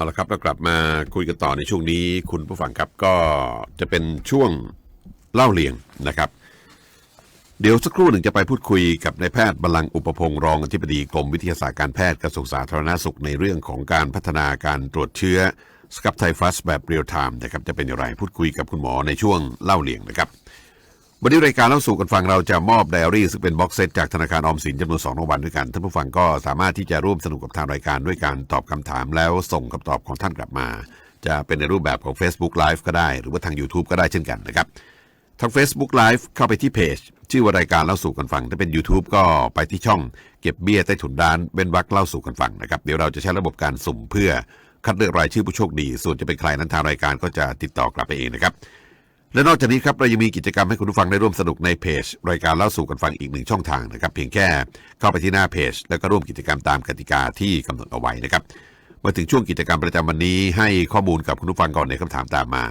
เอาละครับเรากลับมาคุยกันต่อในช่วงนี้ คุณผู้ฟังครับก็จะเป็นช่วงเล่าเลียงนะครับ เดี๋ยวสักครู่หนึ่งจะไปพูดคุยกับนายแพทย์บาลังอุปพงศ์รองอธิบดีกรมวิทยาศาสตร์การแพทย์กระทรวงสาธารณสุขในเรื่องของการพัฒนาการตรวจเชื้อสกับไทฟัสแบบเรียลไทม์นะครับจะเป็นอย่างไรพูดคุยกับคุณหมอในช่วงเล่าเลียงนะครับ วันนี้รายการเล่าสู่กันฟังเราจะมอบไดอารี่ซึ่งเป็นบ็อกเซตจากธนาคารออมสินจำนวน2รางวัลด้วยกันท่านผู้ฟังก็สามารถที่จะร่วมสนุกกับทางรายการด้วยการตอบคำถามแล้วส่งคำตอบของท่านกลับมา จะเป็นในรูปแบบของ Facebook Live ก็ได้ หรือว่าทาง YouTube ก็ได้เช่นกันนะครับทาง Facebook Live เข้าไปที่เพจชื่อว่ารายการเล่าสู่กันฟัง ถ้าเป็น YouTube ก็ไปที่ช่อง เก็บเบี้ยใต้ถุนด้านเว้นวักเล่าสู่กันฟังนะครับเดี๋ยวเราจะใช้ระบบการสุ่มเพื่อคัดเลือกรายชื่อผู้โชคดี ส่วนจะเป็นใครนั้นทางรายการก็จะติดต่อกลับไปเองนะครับ และนอกจากนี้ครับเรายังมีกิจกรรมให้คุณผู้ฟังได้ร่วมสนุกในเพจ รายการเล่าสู่กันฟังอีกหนึ่งช่องทางนะครับ เพียงแค่เข้าไปที่หน้าเพจ แล้วก็ร่วมกิจกรรมตามกติกาที่กำหนดเอาไว้นะครับมาถึงช่วงกิจกรรมประจำวันนี้ให้ข้อมูลกับคุณผู้ฟังก่อนในคำถามตามมา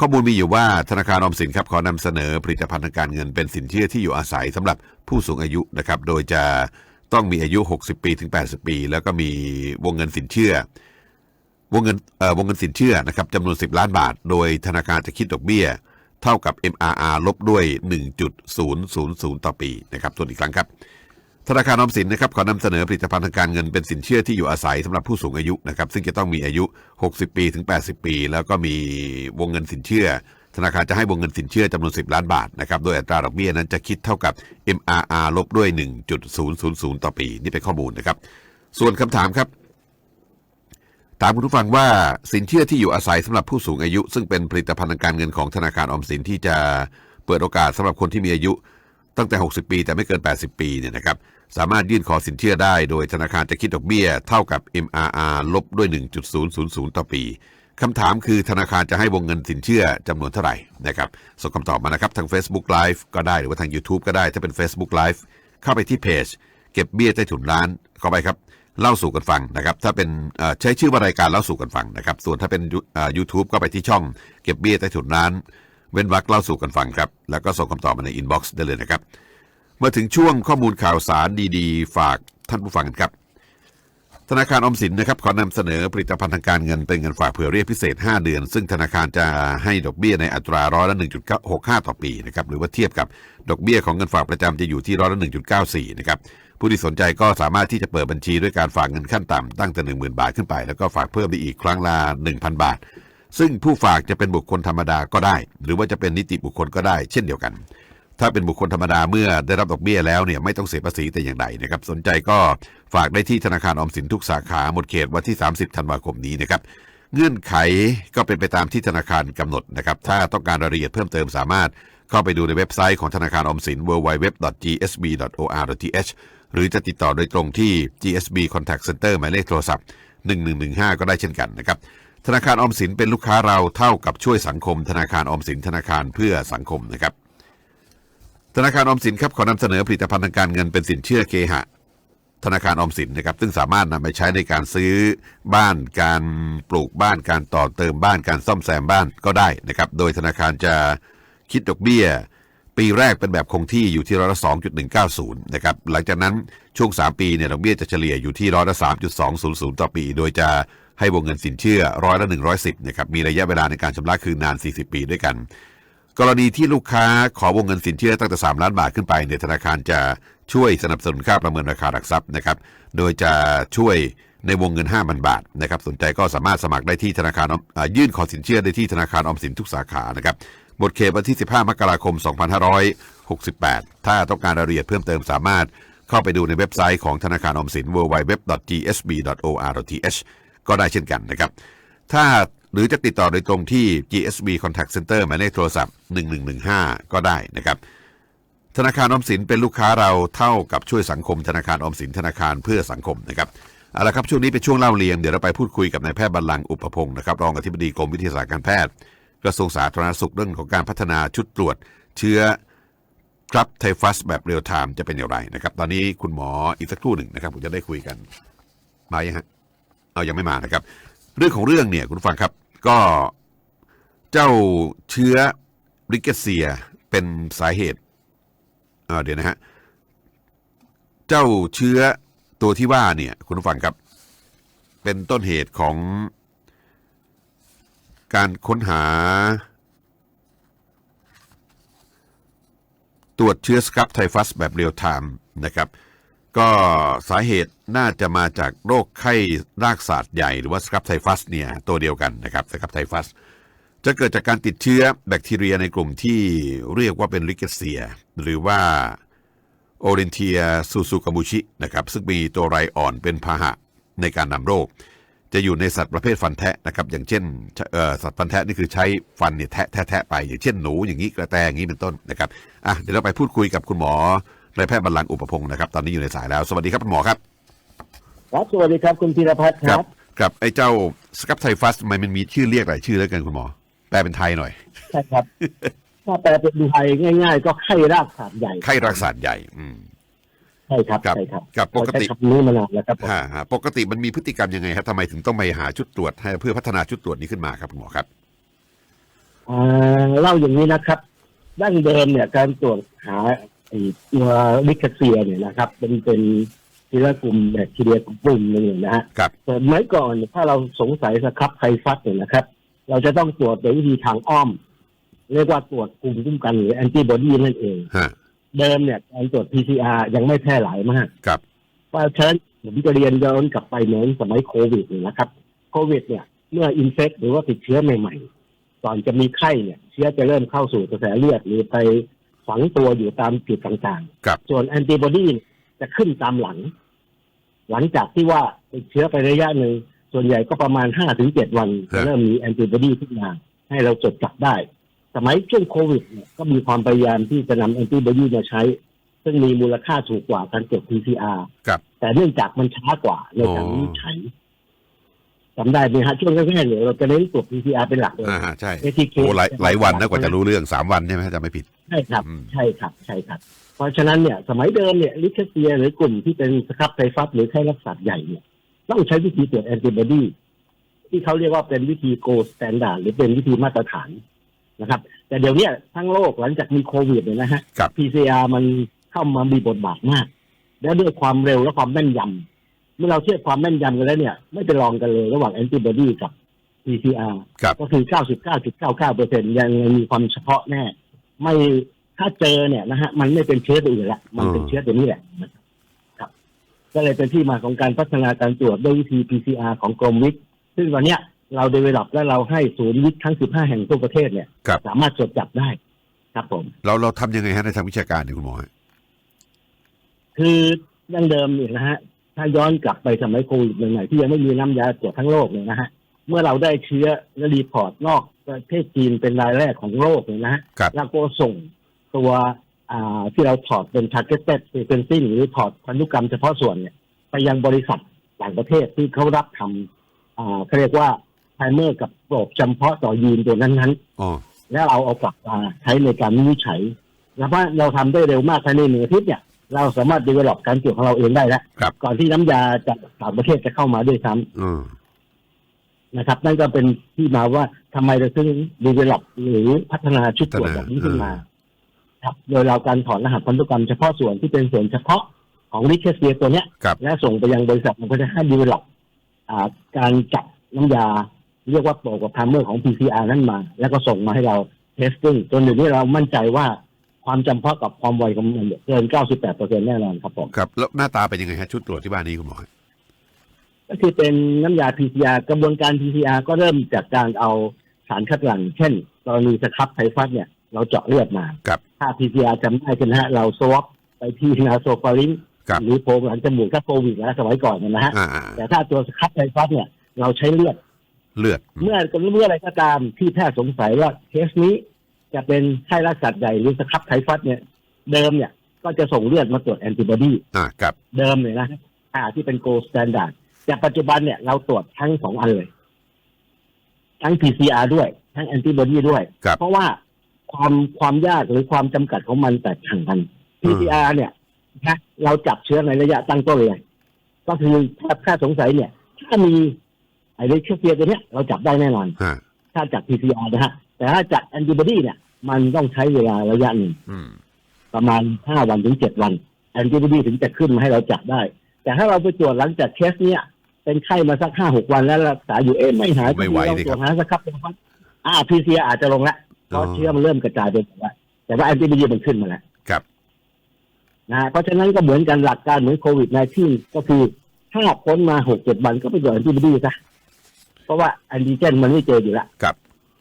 ข้อมูลมีอยู่ว่าธนาคารออมสินครับขอนำเสนอผลิตภัณฑ์ทางการเงินเป็นสินเชื่อที่อยู่อาศัยสำหรับผู้สูงอายุนะครับโดยจะต้องมีอายุ 60 ปีถึง 80 ปี แล้วก็มีวงเงินสินเชื่อ วงเงินเอ่อวงเงินสินเชื่อนะครับจำนวน 10 ล้านบาท โดยธนาคารจะคิดดอกเบี้ย เท่ากับ MRR ลบด้วย 1.000 ต่อปีนะครับทวนอีกครั้งครับ ธนาคารออมสินนะครับขอนำเสนอผลิตภัณฑ์ทางการเงินเป็นสินเชื่อที่อยู่อาศัยสำหรับผู้สูงอายุนะครับซึ่งจะต้องมีอายุ 60 ปีถึง 80 ปี แล้วก็มีวงเงินสินเชื่อ ธนาคารจะให้วงเงินสินเชื่อจำนวน 10 ล้านบาทนะครับโดยอัตราดอกเบี้ยนั้นจะคิดเท่ากับ MRR ลบด้วย 1.000 ต่อปี นี่เป็นข้อมูลนะครับส่วนคำถามครับ ถามคุณผู้ฟังว่าสินเชื่อที่อยู่อาศัยสำหรับผู้สูงอายุ ซึ่งเป็นผลิตภัณฑ์ทางการเงินของธนาคารออมสินที่จะเปิดโอกาสสำหรับคนที่มีอายุ ตั้งแต่ 60 ปีแต่ไม่เกิน 80 ปีเนี่ยนะครับสามารถยื่นขอสินเชื่อได้ โดยธนาคารจะคิดดอกเบี้ยเท่ากับ MRR ลบด้วย 1.000 ต่อปีคำถามคือธนาคารจะให้วงเงินสินเชื่อจำนวนเท่าไหร่นะครับส่งคำตอบมานะครับทาง Facebook Live ก็ได้หรือว่าทาง YouTube ก็ได้ถ้าเป็น Facebook Live เข้าไปที่เพจเก็บเบี้ยใต้ถุนร้านเข้าไปครับ เล่าสู่กันฟังนะครับถ้าเป็นใช้ชื่อว่ารายการเล่าสู่กันฟังนะครับ ส่วนถ้าเป็นยูทูบก็ไปที่ช่องเก็บเบี้ยใต้ถุนร้าน เว้นวรรคเล่าสู่กันฟังครับ แล้วก็ส่งคำตอบมาในอินบ็อกซ์ได้เลยนะครับมาถึงช่วงข้อมูลข่าวสารดีๆ ฝากท่านผู้ฟังครับ ธนาคารออมสินนะครับขอนำเสนอผลิตภัณฑ์ทางการเงินเป็นเงินฝากเผื่อเรียกพิเศษ 5 เดือน ซึ่งธนาคารจะให้ดอกเบี้ยในอัตราร้อยละ1.65 ต่อปีนะครับหรือว่าเทียบกับดอกเบี้ยของเงินฝากประจำจะอยู่ที่ร้อยละ1.94นะครับ ผู้ที่สนใจก็สามารถที่จะเปิดบัญชีด้วยการฝากเงินขั้นต่ำตั้งแต่ 10,000 บาทขึ้นไป แล้วก็ฝากเพิ่มได้อีกครั้งละ 1,000 บาท ซึ่งผู้ฝากจะเป็นบุคคลธรรมดาก็ได้ หรือว่าจะเป็นนิติบุคคลก็ได้เช่นเดียวกัน ถ้าเป็นบุคคลธรรมดาเมื่อได้รับดอกเบี้ยแล้วเนี่ยไม่ต้องเสียภาษีแต่อย่างใดนะครับสนใจก็ฝากได้ที่ธนาคารออมสินทุกสาขาหมดเขตวันที่ 30 ธันวาคมนี้นะครับเงื่อนไขก็เป็นไปตามที่ธนาคารกำหนดนะครับถ้าต้องการรายละเอียดเพิ่มเติมสามารถเข้าไปดูในเว็บไซต์ของธนาคารออมสิน www.gsb.or.th หรือจะติดต่อโดยตรงที่ GSB Contact Center หมายเลขโทรศัพท์ 1115 ก็ได้เช่นกันนะครับ ธนาคารออมสินเป็นลูกค้าเราเท่ากับช่วยสังคม ธนาคารออมสินธนาคารเพื่อสังคมนะครับ ธนาคารออมสินครับขอนำเสนอผลิตภัณฑ์ทางการเงินเป็นสินเชื่อเคหะ ธนาคารออมสินนะครับซึ่งสามารถนำไปใช้ในการซื้อบ้านการปลูกบ้านการต่อเติมบ้านการซ่อมแซมบ้านก็ได้นะครับ โดยธนาคารจะคิดดอกเบี้ย ปีแรกเป็นแบบคงที่อยู่ที่ร้อยละ 2.190 นะครับ หลังจากนั้นช่วง 3 ปีเนี่ยดอกเบี้ยจะเฉลี่ยอยู่ที่ร้อยละ 3.200 ต่อปี โดยจะให้วงเงินสินเชื่อร้อยละ 110 นะครับ มีระยะเวลาในการชำระคืนนาน 40 ปีด้วยกัน กรณีที่ลูกค้าขอวงเงินสินเชื่อตั้งแต่ 3 ล้านบาทขึ้นไปเนี่ยธนาคารจะช่วยสนับสนุนค่าประเมินราคาหลักทรัพย์นะครับ โดยจะช่วยในวงเงิน 5,000 บาทนะครับ สนใจก็สามารถสมัครได้ที่ธนาคารออมยื่นขอสินเชื่อได้ที่ธนาคารออมสินทุกสาขานะครับ หมดเขตวันที่ 15 มกราคม 2568 ถ้าต้องการรายละเอียดเพิ่มเติมสามารถเข้าไปดูในเว็บไซต์ของธนาคารอมสิน www.gsb.or.th ก็ได้เช่นกันนะครับ ถ้าหรือจะติดต่อโดยตรงที่ GSB Contact Center หมายเลขโทรศัพท์ 1115 ก็ได้นะครับ ธนาคารอมสินเป็นลูกค้าเราเท่ากับช่วยสังคม ธนาคารอมสินธนาคารเพื่อสังคมนะครับเอาละครับช่วงนี้เป็นช่วงเล่าเรียงเดี๋ยวเราไปพูดคุยกับนายแพทย์บรรลังอุปพงศ์นะครับรองอธิบดีกรมวิทยาศาสตร์การแพทย์ กระทรวงสาธารณสุขเรื่องของการพัฒนาชุดตรวจเชื้อครับไทฟัสแบบเรียลไทม์จะเป็นอย่างไรนะครับ ตอนนี้คุณหมออีกสักครู่หนึ่งนะครับผมจะได้คุยกันมายังฮะเอายังไม่มานะครับ เรื่องของเรื่องเนี่ยคุณฟังครับ ก็เจ้าเชื้อริเกเซียเป็นสาเหตุเเดี๋ยวนะฮะเจ้าเชื้อตัวที่ว่าเนี่ย คุณฟังครับ เป็นต้นเหตุของ การค้นหา ตรวจเชื้อสครับไทฟัสแบบเรียลไทม์นะครับ ก็สาเหตุน่าจะมาจากโรคไข้รากศาสตร์ใหญ่หรือว่าสครับไทฟัสเนี่ยตัวเดียวกันนะครับสครับไทฟัสจะเกิดจากการติดเชื้อแบคทีเรียในกลุ่มที่เรียกว่าเป็นลิเกเซีย หรือว่าโอเรนเทียซูซูกามูชินะครับซึ่งมีตัวไรอ่อนเป็นพาหะในการนำโรค จะอยู่ในสัตว์ประเภทฟันแทะนะครับอย่างเช่นเอ่อสัตว์ฟันแทะนี่คือใช้ฟันเนี่ยแทะแทะแทะไปอย่างเช่นหนูอย่างนี้กระแตอย่างนี้เป็นต้นนะครับอะเดี๋ยวเราไปพูดคุยกับคุณหมอนายแพทย์บรรลังก์อุปพงศ์นะครับ ตอนนี้อยู่ในสายแล้ว สวัสดีครับคุณหมอครับ ครับสวัสดีครับคุณธีรพัฒน์ครับกับไอ้เจ้าสครับไทฟัสทำไมมันมีชื่อเรียกหลายชื่อแล้วกันคุณหมอแปลเป็นไทยหน่อยใช่ครับถ้าแปลเป็นไทยง่าย ๆ ก็ไข้รากศาสตร์ใหญ่ไข้รักษาใหญ่ อืม ใช่ครับครับใช่ครับกับปกติเราใช้คำนี้มานานแล้วครับผมฮะฮะปกติมันมีพฤติกรรมยังไงครับทำไมถึงต้องไปหาชุดตรวจให้เพื่อพัฒนาชุดตรวจนี้ขึ้นมาครับคุณหมอครับอ่าเล่าอย่างนี้นะครับดั้งเดิมเนี่ยการตรวจหาไอ้ตัวลิคเซียเนี่ยนะครับ เป็นเป็นทีละกลุ่มแบคทีเรียกลุ่มหนึ่งนะฮะครับแต่สมัยก่อนเนี่ยถ้าเราสงสัยสครับไทฟัสเนี่ยนะครับ เราจะต้องตรวจโดยวิธีทางอ้อม เรียกว่าตรวจกลุ่มคุ้มกันหรือแอนติบอดีนั่นเองฮะ เดิมเนี่ยการตรวจ PCR ยังไม่แพร่หลายมากครับเพราะฉะนั้นผมจะเรียนย้อนกลับไปเหมือนสมัยโควิดเนี่ยนะครับ โควิด เนี่ยเมื่ออินเฟกหรือว่าติดเชื้อใหม่ ๆ ก่อนจะมีไข้เนี่ย เชื้อจะเริ่มเข้าสู่กระแสเลือดหรือไปฝังตัวอยู่ตามจุดต่างครับๆส่วนแอนติบอดีจะขึ้นตามหลัง หลังจากที่ว่าติดเชื้อไประยะหนึ่งส่วนใหญ่ก็ประมาณห้าถึงเจ็ดวันจะเริ่มมีแอนติบอดีขึ้นมาให้เราจดจับได้ สมัยช่วงโควิดเนี่ยก็มีความพยายามที่จะนำแอนติบอดีมาใช้ ซึ่งมีมูลค่าถูกกว่าการตรวจ PCR ครับ แต่เนื่องจากมันช้ากว่าในการวินิจฉัยจำได้ไหมฮะช่วงแรกๆเนี่ยเราจะเน้นตรวจ PCR เป็นหลักเลย อ่าฮะใช่ ATK โอ้หลายหลายวันนะกว่าจะรู้เรื่องสามวันใช่ไหมถ้าจำไม่ผิด ใช่ครับ อืม ใช่ครับ ใช่ครับ เพราะฉะนั้นเนี่ย สมัยเดิมเนี่ยลิคเซียหรือกลุ่มที่เป็นสครับไทฟัสหรือไข้รักษาใหญ่เนี่ยต้องใช้วิธีตรวจแอนติบอดีที่เขาเรียกว่าเป็นวิธีโกลสแตนดาร์ดหรือเป็นวิธีมาตรฐาน นะครับ แต่เดี๋ยวเนี้ยทั้งโลกหลังจากมีโควิดเนี่ยนะฮะ ครับ PCR มันเข้ามามีบทบาทมาก และด้วยความเร็วและความแม่นยำเมื่อเราเทียบความแม่นยำกันแล้วเนี่ย ไม่เป็นรองกันเลยระหว่างแอนติบอดีกับ PCR ครับ ก็คือ 99.99เปอร์เซ็นยังมีความเฉพาะแน่ ไม่ถ้าเจอเนี่ยนะฮะ มันไม่เป็นเชื้อตัวอื่นละมันเป็นอืมเชื้อตัวนี้แหละนะครับ ก็เลยเป็นที่มาของการพัฒนาการตรวจด้วยวิธี PCR ของกรมวิทย์ซึ่งวันเนี้ย เราเดเวล็อปและเราให้ศูนย์วิทย์ทั้ง 15 แห่งทั่วประเทศเนี่ย ครับ สามารถจดจับได้ครับผม เราเราทำยังไงฮะในทางวิชาการเนี่ยคุณหมอฮะคือดั้งเดิมเนี่ยนะฮะ ถ้าย้อนกลับไปสมัยโควิดใหม่ๆที่ยังไม่มีน้ำยาตรวจทั้งโลกเนี่ยนะฮะ เมื่อเราได้เชื้อและรีพอร์ตนอกประเทศจีนเป็นรายแรกของโลกเนี่ยนะฮะครับแล้วก็ส่งตัวอ่าที่เราถอดเป็น targeted sequencing หรือถอดพันธุกรรมเฉพาะส่วนเนี่ย ไปยังบริษัทต่างประเทศที่เขารับทำอ่าเขาเรียกว่า ไทเมอร์กับโปรบจำเพาะต่อยีนตัวนั้นๆอ๋อแล้วเราเอากลับมาใช้ในการวินิจฉัยแล้วว่าเราทำได้เร็วมากภายในหนึ่งอาทิตย์เนี่ย เราสามารถดีเวล็อปการตรวจของเราเองได้แล้วครับ ก่อนที่น้ำยาจากต่างประเทศจะเข้ามาด้วยซ้ำ อืม นะครับนั่นก็เป็นที่มาว่าทำไมเราถึงดีเวล็อปหรือพัฒนาชุดตรวจแบบนี้ขึ้นมา ครับ โดยเราการถอนรหัสพันธุกรรมเฉพาะส่วนที่เป็นส่วนเฉพาะของลิเคเซียตัวเนี้ย ครับ และส่งไปยังบริษัทมันก็จะให้ดีเวล็อปการจับน้ำยา เรียกว่าโปรกับพามเมอร์ของ PCR นั่นมา แล้วก็ส่งมาให้เราเทสติ้งจนเดี๋ยวนี้เรามั่นใจว่าความจำเพาะกับความไวของมันเนี่ยเกิน 98%แน่นอนครับผมครับ แล้วหน้าตาเป็นยังไงฮะชุดตรวจที่บ้านนี้คุณหมอฮะก็คือเป็นน้ำยา PCR กระบวนการ PCR ก็เริ่มจากการเอาสารคัดหลั่งเช่นกรณีสครับไทฟัสเนี่ย เราเจาะเลือดมาครับถ้า PCR จำได้ใช่ไหมฮะเราสวอปไปที่นาโซฟาริงครับหรือโพรงหลังจมูกถ้าโควิดนะสมัยก่อนเนยนะฮะอ่าอ่าแต่ถ้าตัวสครับไทฟัสเนี่ยเราใช้เลือด เลือด เมื่อเมื่ออะไรก็ตามที่แพทย์สงสัยว่าเคสนี้จะเป็นไข้รักษาใหญ่หรือสครับไทฟัสเนี่ย เดิมเนี่ยก็จะส่งเลือดมาตรวจแอนติบอดีอ่าครับ เดิมเลยนะอ่าที่เป็นโกลสแตนดาร์ดแต่ปัจจุบันเนี่ยเราตรวจทั้งสองอันเลย ทั้ง PCR ด้วย ทั้งแอนติบอดีด้วยครับเพราะว่าความความยากหรือความจำกัดของมันแตกต่างกัน PCR เนี่ยนะเราจับเชื้อในระยะตั้งต้นเลย ก็คือถ้าถ้าสงสัยเนี่ย ถ้ามี ไอ้เชื้อเฟียตัวเนี้ยเราจับได้แน่นอน ฮะถ้าจาก PCR นะฮะ แต่ถ้าจากแอนติบอดีเนี่ย มันต้องใช้เวลาระยะหนึ่ง อืม ประมาณห้าวันถึงเจ็ดวัน แอนติบอดีถึงจะขึ้นมาให้เราจับได้ แต่ถ้าเราไปตรวจหลังจากเคสเนี้ยเป็นไข้มาสักห้าหกวันแล้วรักษาอยู่เองไม่หายไม่ไหวเราดิตครรัวบจหาสักครับเป็นฟันอ่า PCR อาจจะลงละเพอ๋อราะเชื้อมันเริ่มกระจายไปหมดแล้วแต่ว่าแอนติบอดีมันขึ้นมาแล้วครับ นะฮะเพราะฉะนั้นก็เหมือนกันหลักการเหมือนโควิด -19 ก็คือถ้าพ้นมาหกเจ็ดวันก็ไปตรวจแอนติบอดีซะ เพราะว่าแอนติเจนมันไม่เจออยู่แล้วครับ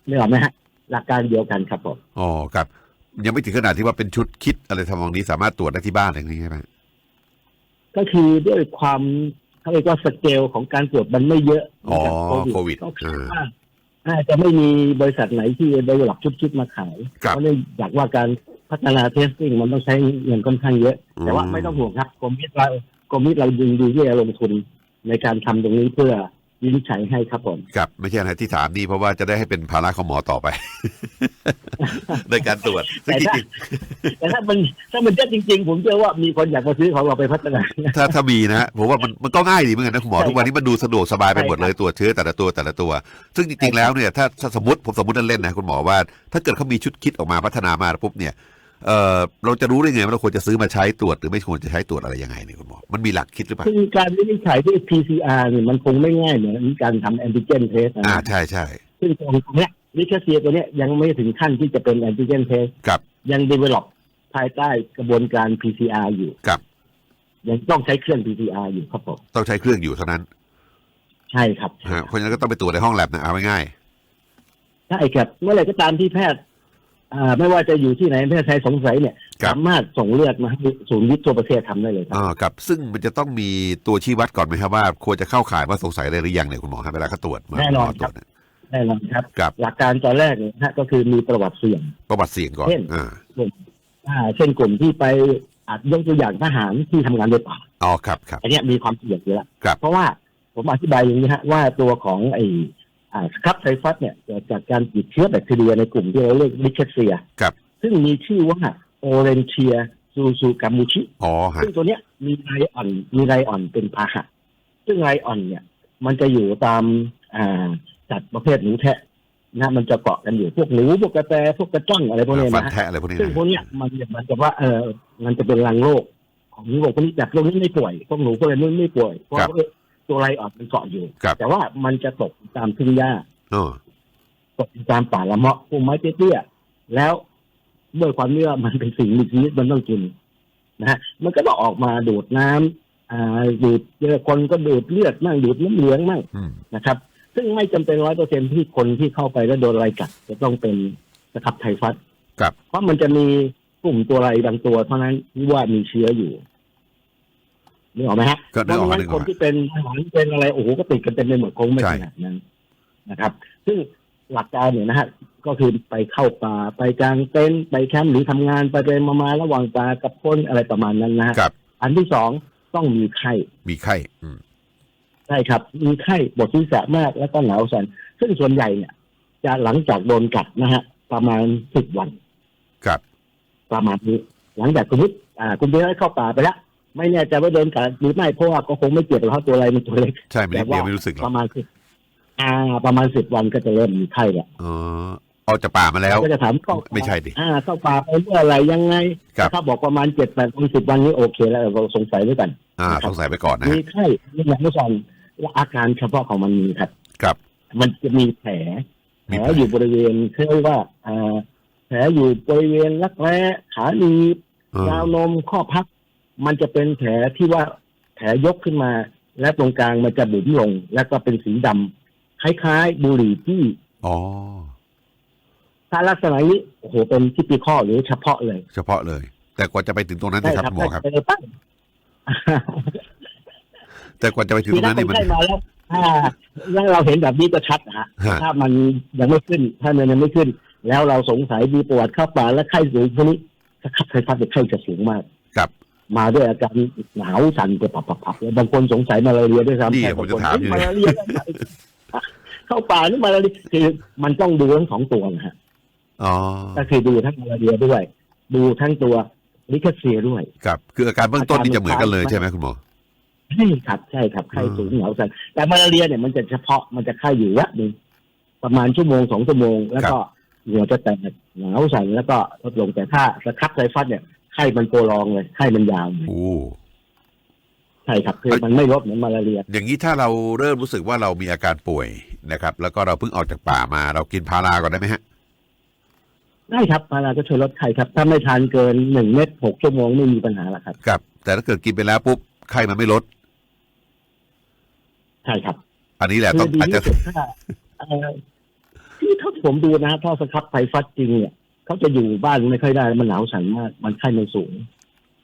นี่หรอกไหมฮะ หลักการเดียวกันครับผมอ๋อครับ ยังไม่ถึงขนาดที่ว่าเป็นชุดคิดอะไรทำนองนี้สามารถตรวจได้ที่บ้านอย่างนี้ใช่ไหมก็คือด้วยความเขาเรียกว่าสเกลของการตรวจมันไม่เยอะอ๋อเหมืนกับโควิดก็คืออ่าว่าอาจจะไม่มีบริษัทไหนที่ได้หลับชุดๆมาขายครับเพราะเนื่องจากว่าการพัฒนาเทสติ้งมันต้องใช้เงินค่อนข้างเยอะอืมแต่ว่าไม่ต้องห่วงครับกรมวิทย์เรากรมวิทย์เรายินดีที่จะลงทุนในการทำตรงนี้เพื่อ วินิจฉัยให้ครับผมครับไม่ใช่อะไรที่ถามนี่เพราะว่าจะได้ให้เป็นภาระของหมอต่อไป ในการตรวจซึ่งแต่จถ้าริงแต่ถ้ามันถ้ามันเจ๊จริง ๆ ผมเชื่อว่ามีคนอยากมาซื้อของเราไปพัฒนาๆถ้าถ้ามีนะฮะผมว่ามันมันก็ง่ายดีเหมือนกันนะคุณหมอใช่ครับทุกวันนี้มันดูสะดวกสบายไปหมดใช่ครับเลยตรวจเชื้อแต่ละตัวแต่ละตัว ซึ่งจใช่ริครังบๆแล้วเนี่ยถ้าถ้าสมมติผมสมมติเล่นๆนะคุณหมอว่า ถ้าเกิดเขามีชุดคิดออกมาพัฒนามาปุ๊บเนี่ย เออเราจะรู้ได้ไงว่าเราควรจะซื้อมาใช้ตรวจหรือไม่ควรจะใช้ตรวจอะไรยังไงเนี่ยคุณหมอ มันมีหลักคิดหรือเปล่าซึ่งการวินิจฉัยด้วย PCR เนี่ยมันคงไม่ง่ายเหมือนการทำแอนติเจนเทสอ่านะใช่ใช่ซึ่งตรงเนี้ยลิคาเซียตัวเนี้ยยังไม่ถึงขั้นที่จะเป็นแอนติเจนเทสครับ ยัง develop ภายใต้กระบวนการ PCR อยู่ครับ ยังต้องใช้เครื่อง PCR อยู่ครับผมต้องใช้เครื่องอยู่เท่านั้นใช่ครับฮะเพราะฉะนั้นก็ต้องไปตรวจในห้องแลบนะเอาง่ายใช่ครับเมื่อไหร่ก็ตามที่แพทย์อ่า ไม่ว่าจะอยู่ที่ไหนแพทย์ไทยสงสัยเนี่ยครับสามารถส่งเลือดมาให้ศูนย์วิทย์ทั่วประเทศทำได้เลยคๆรับอ่าครับ ซึ่งมันจะต้องมีตัวชี้วัดก่อนไหมครับว่าควรจะเข้าข่ายว่าสงสัยอะไรหรือยังเนี่ยคุณหมอครับเวลาเขาตรวจมาแน่นอนหมตรวจเยแน่นอนครับครับหลักการตอนแรกเนี่ยนะฮะก็คือมีประวัติเสี่ยง ประวัติเสี่ยงก่อนเช่นอ่าอ่าเช่นกลุ่มที่ไปอาจยกตัวอย่างทหารที่ทำงานในป่าอ๋อครับครับอันเนี้ยมีความเสี่ยงอยู่แล้วครับเพราะว่าผมอธิบายอย่างนี้ฮะว่าตัวของไอ้อ่าส ครับไซฟัสเนี่ยเกิดจากการติดเชื้อแบคทีเรียในกลุ่มที่เราเรียกลิเคเซียครับซึ่งมีชื่อว่าโอเรนเชียซูซูกามูชิอ๋อฮะซึ่งตัวเนี้ยมีไรอ่อนมีไรอ่อนเป็นพาหะซึ่งไรอ่อนเนี่ย มันจะอยู่ตามอ่าสัตว์ประเภทหนูแทะนะมันจะเกาะกันอยู่พวกหนูพวกกระแตพวกกระจ้อนอะไรพวกเนี้ยฟันนะแทะอะไรพวกนี้ซึ่งนะพวกเนี้ยมันจะมันจะว่าเออมันจะเป็นรังโรคของโรคพวกนี้แบบโรคนี้ไม่ป่วยพวกหนูพวกอะไรไม่ไม่ป่วยเพราะว่า ตัวไรอ่อนมันเกาะอยู่ ครับ แต่ว่ามันจะตกตามทุ่งหญ้าอ๋อตกตามป่าละเมาะพวกไม้เตี้ยๆแล้วด้วยความที่ว่ามันเป็นสิ่งมีชีวิตมันต้องกินนะฮะมันก็ต้องออกมาดูดน้ำอ่าดูดเจอคนก็ดูดเลือดมั่งดูดน้ำเหลืองมั่งอืม นะครับ ซึ่งไม่จำเป็นร้อยเปอร์เซ็นที่คนที่เข้าไปแล้วโดนไรกัดจะต้องเป็นนะครับไทฟัสครับ เพราะมันจะมีกลุ่มตัวไรบางตัวเท่านั้นที่ว่ามีเชื้ออยู่ นึกออกไหมฮะก็เพนึกราะออกฉะนึนั้นกอคอนกที่เป็นทหารเป็นอะไรโอ้โหก็ติดกันเต็มไปหมดคงไม่ใช่ขนาดนั้นนะครับ ซึ่งหลักการเนี่ยนะฮะก็คือไปเข้าป่าไปกลางเต็นท์ไปแคมป์หรือทำงานไปเป็นมามาระหว่างป่ากับคนอะไรประมาณนั้นนะฮะครับอันที่สองต้องมีไข้มีไข้อืมใช่ครับ มีไข้ปวดศีรษะมากแล้วก็หนาวสั่นซึ่งส่วนใหญ่เนี่ย จะหลังจากโดนกัดนะฮะ ประมาณสิบวันครับ ประมาณนี้หลังจากคุณพุทธอ่า คุณไปได้เข้าป่าไปแล้ว ไม่แน่ใจว่าโดนกัดหรือไม่เพราะว่าก็คงไม่เจ็บหรอกเพราะตัวอะไรมันตัวเล็กใช่ไม่ได้แต่ว่าเดียวไม่รู้สึกหรปอกระมาณสิบอ่า ประมาณสิบวันก็จะเริ่มมีไข้แล้วอ๋อออกจากป่ามาแล้ว ก็จะถามเข้าไม่ใช่ดิอ่าเข้าป่าไปเมื่อไหรยังไงครับ ถ้าบอกประมาณเจ็ดแปดวันสิบวันนี้โอเคแล้วเราสงสัยไว้กัน อ่าครับสงสัยไปก่อนนะมีฮะไข้มีหลังสั่นและอาการเฉพาะของมันมีครับ ครับ มันจะมีแผลแผมีลแผล อยู่บริเวณเขาเรียกว่าอ่าแผลอยู่บริเวณรักแร้ขาหนีบเออราวนมข้อพับ มันจะเป็นแผลที่ว่าแผลยกขึ้นมา และตรงกลางมันจะบุ๋มลง แล้วก็เป็นสีดำคล้ายๆบุหรี่ที่อ๋อถ้าลักษณะนี้โอ้โหเป็นที่ปีข้อหรือเฉพาะเลย เฉพาะเลย แต่กว่าจะไปถึงตรงนั้นใช่นะครับคุณหมอครับถ้าเจอปั้งแต่กว่าจะไปถึงทีตรงนั้นั้นนคนี่นมันไข้มาแล้วอ่าแล้วเราเห็นแบบนี้ก็ชัดนะฮะฮะถ้ามันยังไม่ขึ้น ถ้ามันยังไม่ขึ้น แล้วเราสงสัยมีประวัติเข้าป่าและไข้สูงพวกนี้ถ้าคัดไข้พัดจะไข้จะสูงมากครับ มาด้วยอาการหนาวสั่นตัวปับปับปับเลยบางคนสงสัยมาลาเรียด้วยซ้ำนี่แต่ผมบางจะคนถามอยู่เอ๊ะมาลาเรียเข้าป่านี่มาลาเรียคือมันต้องดูทั้งสองตัวนะฮะอ๋อก็คือดูทั้งมาลาเรียด้วย ดูทั้งตัวลิคาเซียด้วย ครับ คืออาการเบื้องต้นนี่จะเหมือนกันเลยใช่ไหมคุณหมอ ใช่ครับใช่ครับไข้อืมสูงหนาวสั่นแต่มาลาเรียเนี่ยมันจะเฉพาะมันจะไข้อยู่ระหนึ่งประมาณชั่วโมงสองชั่วโมง แล้วก็เหงื่อจะแตกหนาวสั่นแล้วก็ลดลงแต่ถ้าสครับไซฟัสเนี่ย ไข้มันโปรลองเลยไข้มันยาวเลยโอ้ ใช่ครับคือมันไม่ลดเหมือนมาลาเรีย อย่างนี้ถ้าเราเริ่มรู้สึกว่าเรามีอาการป่วยนะครับ แล้วก็เราเพิ่งออกจากป่ามาเรากินพาราก่อนได้ไหมฮะ ได้ครับพาราก็ช่วยลดไข้ครับ ถ้าไม่ทานเกินหนึ่งเม็ดหกชั่วโมงไม่มีปัญหาหรอกครับ ครับ แต่ถ้าเกิดกินไปแล้วปุ๊บไข้มันไม่ลด ใช่ครับอันนี้แหละคืต้องดีอาจจะ ที่สุดถ้าเอ่อที่เท่าที่ผมดูนะถ้าสครับไฟฟัดจริงเนี่ย เขาจะอยู่บ้านไม่ค่อยได้มันหนาวสั่นมากมันไข้มันสูง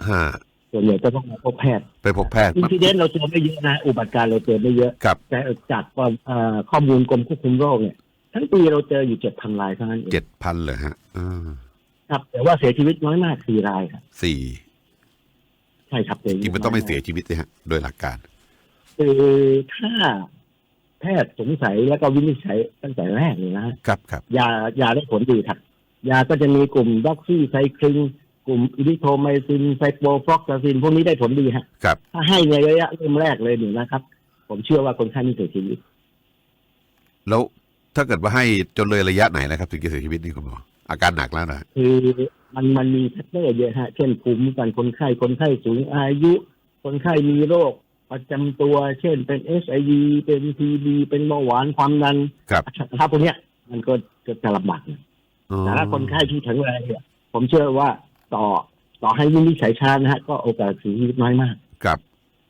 ฮะส่วนใหญ่จะต้องมาพบแพทย์ไปพบแพทย์อินซิเดนต์เราเจอไม่เยอะนะ อุบัติการณ์เราเจอไม่เยอะ ครับแต่จากเอ่อข้อมูลกรมควบคุมโรคเนี่ย ทั้งปีเราเจออยู่เจ็ดพันรายเท่านั้นเองเจ็ดพันเลยฮะอ่าครับ แต่ว่าเสียชีวิตน้อยมากสี่รายครับสี่ใช่ครับเสียจชีริวิงตมันต้องไม่ยากเสียชีวิตเลยฮะ โดยหลักการ คือถ้าแพทย์สงสัยแล้วก็วินิจฉัยตั้งแต่แรกเลยนะฮะครับครับยายาได้ผลดีครับ ยาก็จะมีกลุ่มด็อกซี่ไซคลินกลุ่มอิริโทไมซินไซโปรฟลอกซาซิน พวกนี้ได้ผลดีฮะครับ ถ้าให้ในระยะเริ่มแรกเลยเนี่ยนะครับ ผมเชื่อว่าคนไข้ไม่เสียชีวิต แล้วถ้าเกิดว่าให้จนเลยระยะไหนนะครับ ถึงจะเสียชีวิตนี่คุณหมออาการหนักแล้วนะคือมันมันมีแฟกเตอร์เยอะฮะ เช่นภูมิคุ้มกันคนไข้คนไข้สูงอายุ คนไข้มีโรคประจำตัว เช่นเป็นเอชไอวีเป็นทีบีเป็นเบาหวานความดันครับ ถ้าพวกเนี้ยมันก็จะจะลำบากนะอ๋อ แต่ถ้าคนไข้ที่แข็งแรงเนี่ยผมเชื่อว่าต่อต่อให้วินิจฉัยช้านะฮะก็โอกาสเสียชีวิตน้อยมากครับ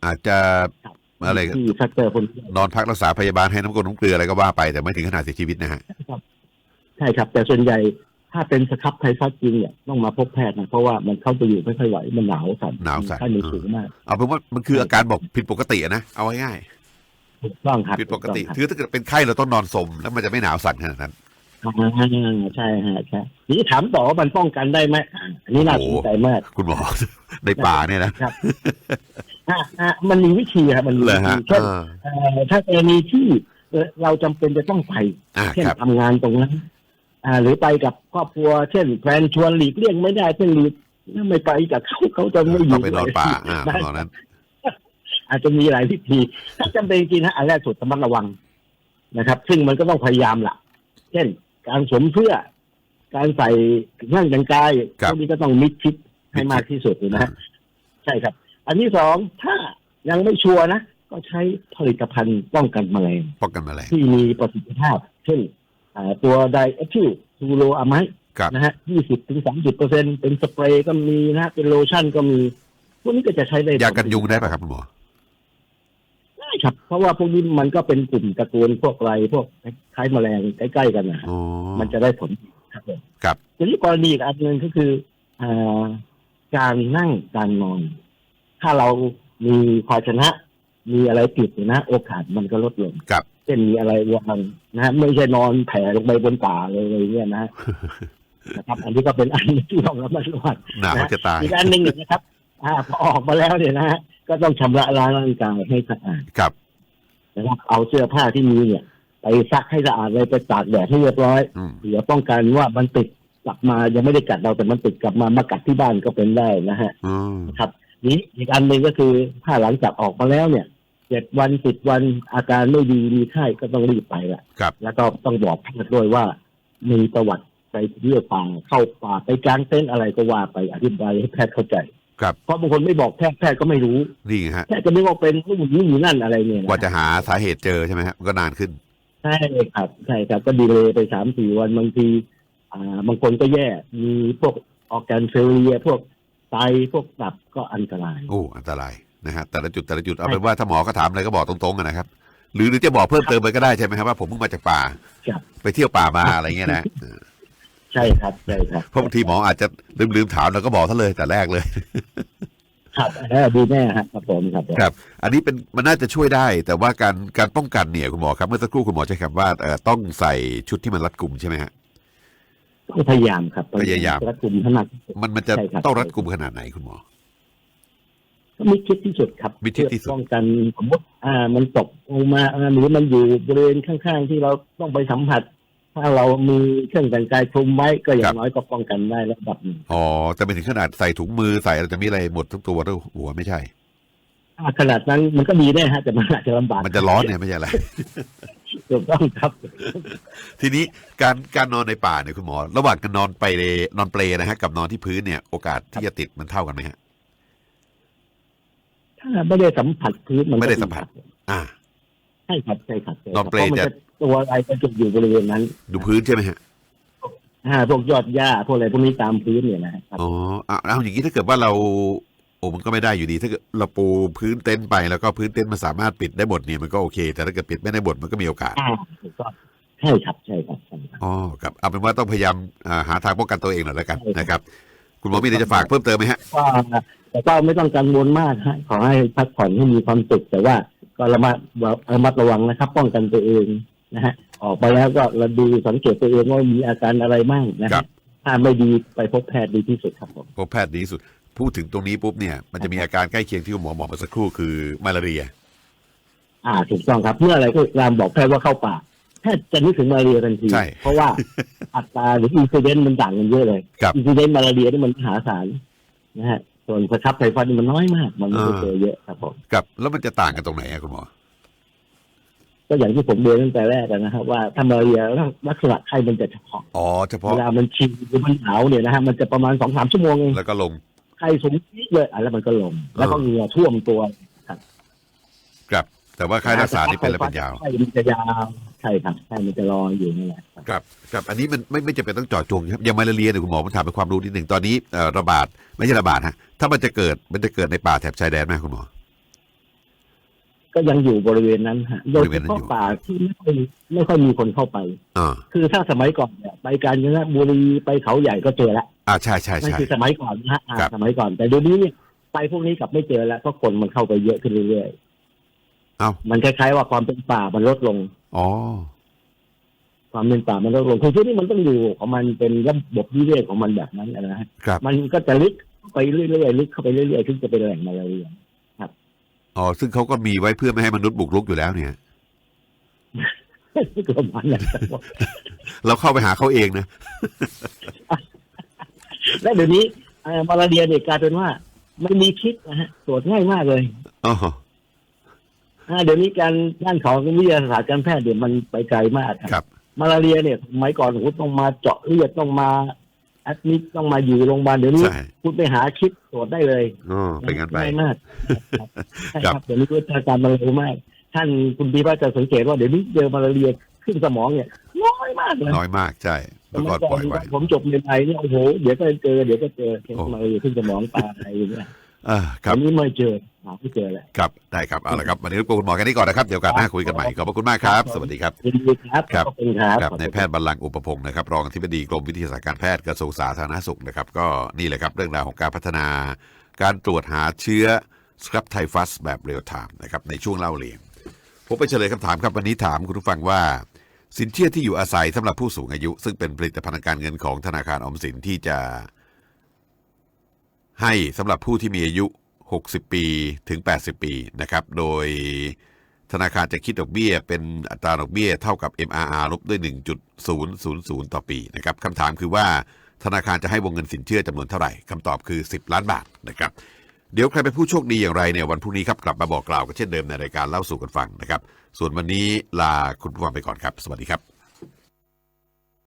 อาจจะครับอะไรที่แฟกเตอร์คนนอนพักรักษาพยาบาลให้น้ำกรดน้ำเกลืออะไรก็ว่าไปแต่ไม่ถึงขนาดเสียชีวิตนะฮะใช่ครับ แต่ส่วนใหญ่ถ้าเป็นสครับไทฟัสจริงเนี่ยต้องมาพบแพทย์นะเพราะว่ามันเข้าไปอยู่ไม่ค่อยไหวมันหนาวสั่นหนาวสั่นไข้มันสูงมากเอาเป็นว่ามันคืออาการบอกผิดปกติอะนะเอาง่ายถูกต้องครับๆผิดปกติถูคือถ้าเกิดเป็นไข้เราต้องนอนสมแล้วมันจะไม่หนาวสั่นขนาดนั้นต้ องครับอ่าใช่ฮะใช่ทีนี้ถามต่อว่ามันป้องกันได้ไหมอ่าอันนี้น่าสนใจมากคุณหมอ ในป่าเนี่ยนะอ่าอ่ามันมีวิธีครับมันมีเลยวิธีฮะเช่นอ่าเอ่อถ้ากรณีที่เอ่อเราจำเป็นจะต้องไป อ่าเช่นครับ ทำงานตรงนั้นอ่า หรือไปกับครอบครัว เช่นแฟนชวนหลีกเลี่ยงไม่ได้เช่นหลีกไม่ไปกับเขาเขาจะไม่อยู่ต้องไปนอนป่าอ่าได้ตอนนั้น อาจจะมีหลายวิธี ถ้าจำเป็นจริงๆนะอันแรกสุดระมัดระวังนะครับ ซึ่งมันก็ต้องพยายามล่ะ เช่น การสวมเสื้อ การใส่เครื่องแต่งกายครัพบวกนี้ก็ต้องมิดชิดให้มากที่สุดนะฮะใช่ครับ อันที่สองถ้ายังไม่ชัวร์นะ ก็ใช้ผลิตภัณฑ์ป้องกันแมลงป้องกันแมลงที่มีประสิทธิภาพ เช่นอ่าตัวไดเอทิลซูโรอะไมด์ครับนะฮะ20ถึง30เปอร์เซ็นเป็นสเปรย์ก็มีนะฮะเป็นโลชั่นก็มีพวกนี้ก็จะใช้ได้ยากันยุงได้ป่ะครับคุณหมอได้ ครับ เพราะว่าพวกนี้มันก็เป็นกลุ่มตระกูลพวกไรพวกคล้ายแมลงใกล้ๆกันนะฮะอ๋อมันจะได้ผลครับผมครับทีนี้กรณีอีกอันหนึ่งก็คืออ่าการนั่งการนอน ถ้าเรามีภาชนะ มีอะไรติดอยู่นะ โอกาสมันก็ลดลงครับเช่นมีอะไรวางนะฮะไม่ใช่นอนแผ่ลงไปบนป่าเลยอะไรเงี้ยนะฮะนะครับ อันนี้ก็เป็นอันที่ต้องระมัดระวังหนาวจะตายอีกอันหนึ่งเนี่ยนะครับ อ่าพอออกมาแล้วเนี่ยนะฮะก็ต้องชำระล้างร่างกายให้สะอาดครับ นะครับเอาเสื้อผ้าที่มีเนี่ย ไปซักให้สะอาดเลยไปตากแดดให้เรียบร้อยอืมเพื่อป้องกันว่ามันติดกลับมายังไม่ได้กัดเราแต่มันติดกลับมามากัดที่บ้านก็เป็นได้นะฮะ อืม ครับนี้อีกอันหนึ่งก็คือถ้าหลังจากออกมาแล้วเนี่ยเจ็ดวันสิบวันอาการไม่ดีมีไข้ก็ต้องรีบไปละครับ แล้วก็ต้องบอกแพทย์ด้วยว่า มีประวัติไปเที่ยวป่าเข้าป่าไปกางเต็นท์อะไรก็ว่าไปอธิบายให้แพทย์เข้าใจ ครับเพราะบางคนไม่บอกแพทย์แพทย์ก็ไม่รู้นี่ไงฮะแพทย์จะไม่ว่าเป็นนู่นนี่นี่นั่นอะไรเนี่ยนกว่าจะหาสาเหตุเจอใช่ไหมฮะมันก็นานขึ้นใช่ครับใช่ครับก็ดีเลยไปสามสี่วันบางที อ่า บางคนก็แย่มีพวกออกแกนเฟลเลียพวกไตพวกตับก็อันตรายโอ้อันตรายนะฮะแต่ละจุดแต่ละจุดเอาเป็นว่าถ้าหมอก็ถามอะไรก็บอกตรงๆกันนะครับ หรือหรือจะบอกเพิ่มเติมไปก็ได้ใช่ไหมครับว่าผมเพิ่งมาจากป่าครับไปเที่ยวป่ามาอะไรเงี้ยนะเออ ใช่ครับใช่ครับเพราะบางทีหมออาจจะลืมลืมถามเราก็บอกท่านเลยแต่แรกเลย ครับเออดีแน่ฮะครับผมครับผมครับ อันนี้เป็นมันน่าจะช่วยได้ แต่ว่าการการป้องกันเนี่ยคุณหมอครับเมื่อสักครู่คุณหมอใช้คำว่าเอ่อต้องใส่ชุดที่มันรัดกุมใช่ไหมฮะต้องพยายามครับพยายาม รัดกลุ่มขนาดที่สุดมันมันจะใช่ครับต้องรัดกุมขนาดไหนคุณหมอก็มิดชิดที่สุดครับมิดชิดที่สุด เพื่อป้องกันสมมติอ่ามันตกลงมาอ่าหรือมันอยู่บริเวณข้างๆ ที่เราต้องไปสัมผัส ถ้าเรามีเครื่องแต่งกายคลุมไว้ก็อย่างน้อยก็ป้องกันได้ระดับหนึ่งอ๋อแต่ไม่ถึงขนาดใส่ถุงมือใส่อะไรจะมีอะไรหมดทั้งตัวทั้งหัวไม่ใช่ ถ้าขนาดนั้นมันก็ดีได้ฮะแต่มันอาจจะลำบากมันจะร้อนเนี่ยไม่ใช่อะไร ถูกต้องครับ ทีนี้การการนอนในป่าเนี่ยคุณหมอ ระหว่างการนอนไปนอนเปลนะฮะกับนอนที่พื้นเนี่ยโอกาสที่จะติดมันเท่ากันไหมฮะ ถ้าไม่ได้สัมผัสพื้นมันก็ไม่ได้สัมผัสครับอ่า ใช่ครับใช่ครับใช่นอนเปลพราะมัจะ จะตัวอะไรก็จะอยู่บริเวณนั้นดูพื้นใช่ไหมฮะ อ่าพวกยอดหญ้าพวกอะไรพวกนี้ตามพื้นเนี่ยนะครับ อ๋ออะเอาอย่างนี้ถ้าเกิดว่าเรา โอ้มันก็ไม่ได้อยู่ดี ถ้าเกิดเราปูพื้นเต็นท์ไปแล้วก็พื้นเต็นท์มันสามารถปิดได้หมดเนี่ยมันก็โอเค แต่ถ้าเกิดปิดไม่ได้หมดมันก็มีโอกาส อ่าถูกต้องใช่ครับใช่ครับใช่ครับ อ๋อครับเอาเป็นว่าต้องพยายามอ่าหาทางป้องกันตัวเองหน่อยแล้วกันใช่ครับ นะครับ คุณหมอมีอะไรจะฝากเพิ่มเติมไหมฮะ ก็แต่ก็ไม่ต้องกังวลมากฮะขอให้พักผ่อนให้มีความสุขแต่ว่า ก็ระมัดระมัดระวังนะครับ ป้องกันตัวเองนะฮะ ออกไปแล้วก็เราดูสังเกตตัวเองว่ามีอาการอะไรบ้างนะครัฮะบถ้าไม่ดีไปพบแพทย์ดีที่สุดครับผม พบแพทย์ดีที่สุด พูดถึงตรงนี้ปุ๊บเนี่ย มันจะมีอาการใกล้เคียงที่คุณหมอบอกเมื่อสักครู่คือมาลาเรีย อ่าถูกต้องครับ เมื่ออะไรก็ตามบอกแพทย์ว่าเข้าป่าแพทย์จะนึกถึงมาลาเรียทันที ใช่เพราะว่า อัตราหรืออินซิเดนต์มันต่างกันเยอะเลยครับ อินซิเดนต์มาลาเรียนี่มันมหาศาลนะฮะ ส่วนประทับไฟฟ้านี่มันน้อยมาก มันไม่ได้เจอเยอะครับผมกับแล้วมันจะต่างกันตรงไหนอะคุณหมอ ก็อย่างที่ผมเรียนตั้งแต่แรกอะนะครับ ว่าถ้ามาลาเรียลักษณะไข้มันจะเฉพาะอ๋อเฉพาะเวลามันชินหรือมันหนาวเนี่ยนะฮะมันจะประมาณสองสามชั่วโมงเองแล้วก็ลงไข้สูงนิดเลยอะแล้วมันก็ลง แล้วก็เหงื่อท่วมตัวครับ แต่ว่าค่ายรักษานี่เป็นระเป็นยาว ไข้มันจะยาว ใช่ครับไข้มันจะรออยู่นี่แหละครับครับครับอันนี้มันไม่ไม่จำเป็นต้องเจาะจงครับอย่างมาลาเรียเนี่ยคุณหมอผมถามเป็นความรู้นิดหนึ่งตอนนี้เอ่อระบาดไม่ใช่ระบาดฮะถ้ามันจะเกิดมันจะเกิดในป่าแถบชายแดนไหมคุณหมอ ก็ยังอยู่บริเวณนั้นฮะโดยบริเวเฉณนั้นพาะอยู่ป่าที่ไม่ค่อยไม่ค่อยมีคนเข้าไป อ่าคือถ้าสมัยก่อนเนี่ยไปกาญจนบุรีไปเขาใหญ่ก็เจอแล้วอ่าใช่ใช่นั่นใช่ คือสมัยก่อนนะฮะอ่าครับ สมัยก่อน แต่เดี๋ยวนี้เนี่ยไปพวกนี้กลับไม่เจอแล้วเพราะคนมันเข้าไปเยอะขึ้นเรื่อยเอ้า ๆมันคล้ายๆว่าความเป็นป่ามันลดลง อ๋อ ความเป็นป่ามันลดลงคือที่นี่มันต้องอยู่ของมันเป็นระบบนิเวศของมันแบบนั้นนะฮะครับมันก็จะลึกไปเรื่อยๆลึกเข้าไปเรื่อยๆถึงจะเป็นแหล่งมาลาเรียอ๋อซึ่งเขาก็มีไว้เพื่อไม่ให้มนุษย์บุกรุกอยู่แล้วเนี่ยประมาณนั้นครับผมเราเข้าไปหาเขาเองนะและเดี๋ยวนี้เอ่อมาลาเรียเนี่ยกลายเป็นว่าไม่มีพิษนะฮะตรวจง่ายมากเลยอ๋อ อ่าเดี๋ยวนี้การด้านของวิทยาศาสตร์การแพทย์เดี๋ยวมันไปไกลมากครับ มาลาเรียเนี่ยสมัยก่อนโอ้โหต้องมาเจาะเลือดต้องมาแอดมิดต้องมาอยู่โรงพยาบาลเดี๋ยวนี้ใช่ คุณไปหาคิดตรวจได้เลยอ๋อเป็นงั้นไป ง่ายมากครับใช่ครัครับ บเดี๋ยวนี้วิทยาการมันเร็วมาก ท่านคุณพีว่าจะสังเกตว่าเดี๋ยวนี้เจอมาลาเรียขึ้นสมองเนี่ยน้อยมากเลยน้อยมากใช่สเมื่อมัก่อยนก่ปอล่อยนไว้ ผมจบในไทยเนี่ยโอ้โหเดี๋ยวก็เจอเดี๋ยวก็เจอเคสโอ้ มาลาเรียขึ้นสมองตายอะไรอย่างเงี้ย อ่าครัอับนนี้ไม่เจอหาไม่เจอแหละครับได้ครับเอาละครับวันนี้รบกวนคุณหมอแค่นี้ก่อนนะครับเดี๋ยวโอกาสหน้าคุยกันใหม่ขอบพระคุณมากครับ สวัสดีครับ ยินดีครับครับ ขอบคุณครับ ครับในายแพทย์บรรลังก์อุปพงศ์นะครับรองอธิบดีกรมวิทยาศาสตร์การแพทย์กระทรวงสาธารณสุขนะครับ ก็นี่แหละครับเรื่องราวของการพัฒนา การตรวจหาเชื้อสครับไทฟัสแบบเรียลไทม์นะครับในช่วงเล่าเรียงผมไปเฉลยคำถามครับวันนี้ถามคุณผู้ฟังว่า สินเชื่อที่อยู่อาศัยสำหรับผู้สูงอายุ ซึ่งเป็นผลิตภัณฑ์ทางการเงินของธนาคารออมสินที่จะ ให้สำหรับผู้ที่มีอายุ 60 ปีถึง 80 ปีนะครับ โดยธนาคารจะคิดดอกเบี้ย เป็นอัตราดอกเบี้ยเท่ากับ MRR ลบด้วย 1.000 ต่อปีนะครับคำถามคือว่าธนาคารจะให้วงเงินสินเชื่อจำนวนเท่าไหร่คำตอบคือ 10 ล้านบาทนะครับเดี๋ยวใครเป็นผู้โชคดีอย่างไรเนี่ยวันพรุ่งนี้ครับกลับมาบอกกล่าวกันเช่นเดิมในรายการเล่าสู่กันฟังนะครับ ส่วนวันนี้ลาคุณผู้ฟังไปก่อนครับ สวัสดีครับ